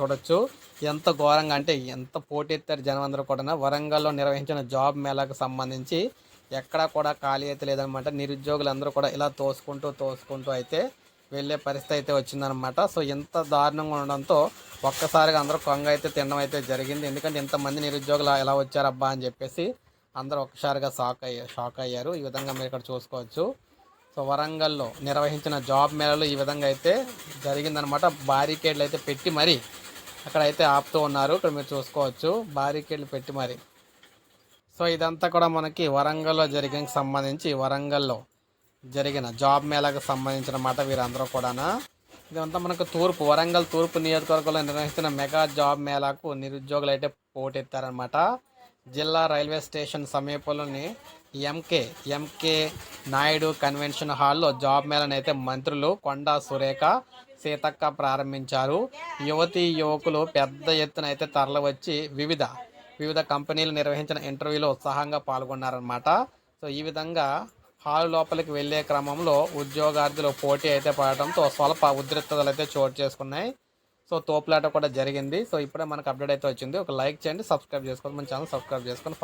చూడొచ్చు. ఎంత ఘోరంగా అంటే ఎంత పోటెత్తారు జనం అందరూ కూడా వరంగల్లో నిర్వహించిన జాబ్ మేళాకు సంబంధించి ఎక్కడా కూడా ఖాళీ అయితే లేదనమాట. నిరుద్యోగులు అందరూ కూడా ఇలా తోసుకుంటూ తోసుకుంటూ అయితే వెళ్ళే పరిస్థితి అయితే వచ్చిందనమాట. సో ఎంత దారుణంగా ఉండడంతో ఒక్కసారిగా అందరూ కొంగ అయితే తినడం అయితే జరిగింది. ఎందుకంటే ఇంతమంది నిరుద్యోగులు ఎలా వచ్చారబ్బా అని చెప్పేసి అందరూ ఒక్కసారిగా షాక్ అయ్యారు షాక్ అయ్యారు. ఈ విధంగా మీరు ఇక్కడ చూసుకోవచ్చు. సో వరంగల్లో నిర్వహించిన జాబ్ మేళలో ఈ విధంగా అయితే జరిగిందనమాట. బారికేడ్లు అయితే పెట్టి మరీ అక్కడ అయితే ఆపుతూ ఉన్నారు. ఇక్కడ మీరు చూసుకోవచ్చు. బారికేడ్లు పెట్టి మరి. సో ఇదంతా కూడా మనకి వరంగల్లో జరిగిన సంబంధించి వరంగల్లో జరిగిన జాబ్ మేళాకు సంబంధించిన మాట వీరందరూ కూడానా. ఇదంతా మనకు తూర్పు వరంగల్ తూర్పు నియోజకవర్గంలో నిర్వహిస్తున్న మెగా జాబ్ మేళాకు నిరుద్యోగులు అయితే పోటెత్తారనమాట జిల్లా రైల్వే స్టేషన్ సమీపంలోని M K M K Naidu convention హాల్లో జాబ్ మేళను అయితే మంత్రులు కొండా సురేఖ సీతక్క ప్రారంభించారు. యువతీ యువకులు పెద్ద ఎత్తున అయితే తరలివచ్చి వివిధ వివిధ కంపెనీలు నిర్వహించిన ఇంటర్వ్యూలో ఉత్సాహంగా పాల్గొన్నారనమాట సో ఈ విధంగా హాల్ లోపలికి వెళ్ళే క్రమంలో ఉద్యోగార్థులు పోటీ అయితే పడటంతో స్వల్ప ఉద్రిక్తతలు అయితే చోటు చేసుకున్నాయి. సో తోపులాట కూడా జరిగింది. సో ఇప్పుడే మనకు అప్డేట్ అయితే వచ్చింది. ఒక లైక్ చేయండి సబ్స్క్రైబ్ చేసుకోండి. మన ఛానల్ సబ్స్క్రైబ్ చేసుకొని